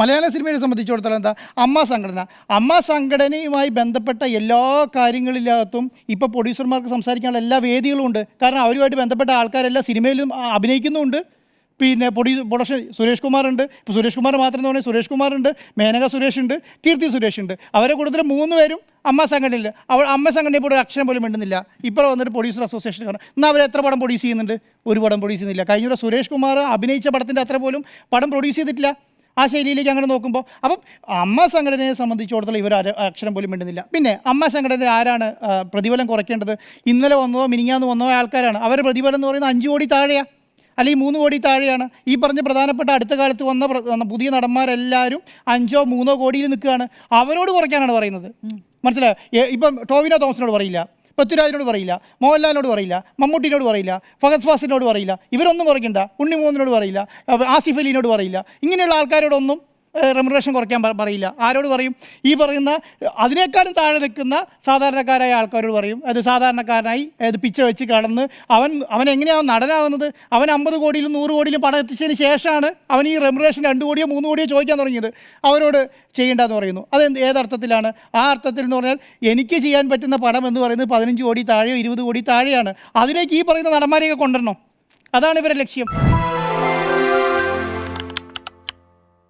മലയാള സിനിമയെ സംബന്ധിച്ചിടത്തോളം എന്താ? അമ്മ സംഘടന. അമ്മ സംഘടനയുമായി ബന്ധപ്പെട്ട എല്ലാ കാര്യങ്ങളിലകത്തും ഇപ്പോൾ പ്രൊഡ്യൂസർമാർക്ക് സംസാരിക്കാനുള്ള എല്ലാ വേദികളും ഉണ്ട്. കാരണം അവരുമായിട്ട് ബന്ധപ്പെട്ട ആൾക്കാരെല്ലാം സിനിമയിലും അഭിനയിക്കുന്നുമുണ്ട് പിന്നെ പൊടി പ്രൊഡക്ഷൻ സുരേഷ് കുമാറുണ്ട്. ഇപ്പോൾ സുരേഷ് കുമാർ മാത്രം എന്ന് പറഞ്ഞാൽ സുരേഷ് കുമാറുണ്ട് മേനക സുരേഷ് ഉണ്ട് കീർത്തി സുരേഷ് ഉണ്ട് അവരെ കൂടുതൽ മൂന്ന് പേരും അമ്മ സംഘടനയിൽ. അവൾ അമ്മ സംഘടനയെ ഒരു അക്ഷരം പോലും മിണ്ടുന്നില്ല. ഇപ്പോൾ വന്നിട്ട് പ്രൊഡ്യൂസർ അസോസിയേഷൻ കാരണം ഇന്ന് അവർ എത്ര പടം പ്രൊഡ്യൂസ് ചെയ്യുന്നുണ്ട്? ഒരു പടം പ്രൊഡ്യൂസ് ചെയ്യുന്നില്ല. കഴിഞ്ഞ സുരേഷ് കുമാർ അഭിനയിച്ച പടത്തിന്റെ അത്ര പോലും പടം പ്രൊഡ്യൂസ് ചെയ്തിട്ടില്ല. ആ ശൈലിയിലേക്ക് അങ്ങനെ നോക്കുമ്പോൾ അപ്പം അമ്മ സംഘടനയെ സംബന്ധിച്ചിടത്തോളം ഇവർ അക്ഷരം പോലും മിണ്ടുന്നില്ല. പിന്നെ അമ്മ സംഘടന ആരാണ് പ്രതിഫലം കുറയ്ക്കേണ്ടത്? ഇന്നലെ വന്നോ മിനിങ്ങാന്ന് വന്നോ ആൾക്കാരാണ്. അവരുടെ പ്രതിഫലം എന്ന് പറയുന്നത് അഞ്ച് കോടി താഴെയാണ് അല്ലെങ്കിൽ മൂന്ന് കോടി താഴെയാണ്. ഈ പറഞ്ഞ പ്രധാനപ്പെട്ട അടുത്ത കാലത്ത് വന്ന പുതിയ നടന്മാരെല്ലാവരും അഞ്ചോ മൂന്നോ കോടിയിൽ നിൽക്കുകയാണ്. അവരോട് കുറയ്ക്കാനാണ് പറയുന്നത്. മനസ്സിലായോ? ഇപ്പം ടോവിനോ തോമസിനോട് പറയില്ല. പൃഥ്വിരാജിനോട് പറയില്ല മോഹൻലാലിനോട് പറയില്ല മമ്മൂട്ടിനോട് പറയില്ല ഫഹദ് ഫാസിനോട് പറയില്ല ഇവരൊന്നും കുറയ്ക്കണ്ട ഉണ്ണിമോഹനോട് പറയില്ല ആസിഫ് അലിനോട് പറയില്ല. ഇങ്ങനെയുള്ള ആൾക്കാരോടൊന്നും റെമുറേഷൻ കുറയ്ക്കാൻ പറയില്ല. ആരോട് പറയും? ഈ പറയുന്ന അതിനേക്കാളും താഴെ നിൽക്കുന്ന സാധാരണക്കാരായ ആൾക്കാരോട് പറയും. അത് സാധാരണക്കാരനായി അത് പിച്ച വെച്ച് കടന്ന് അവൻ അവൻ എങ്ങനെയാണ് നടനാവുന്നത്? അവൻ അമ്പത് കോടിയിലും നൂറ് കോടിയിലും പണം എത്തിച്ചതിന് ശേഷമാണ് അവൻ ഈ റെമുറേഷൻ രണ്ട് കോടിയോ മൂന്ന് കോടിയോ ചോദിക്കാൻ തുടങ്ങിയത്. അവരോട് ചെയ്യേണ്ടതെന്ന് പറയുന്നു. അത് ഏതർത്ഥത്തിലാണ് ആ അർത്ഥത്തിൽ എന്ന് പറഞ്ഞാൽ എനിക്ക് ചെയ്യാൻ പറ്റുന്ന പടം എന്ന് പറയുന്നത് പതിനഞ്ച് കോടി താഴെയോ ഇരുപത് കോടി താഴെയാണ്. അതിലേക്ക് ഈ പറയുന്ന നടന്മാരെയൊക്കെ കൊണ്ടുവരണം. അതാണ് ഇവരുടെ ലക്ഷ്യം.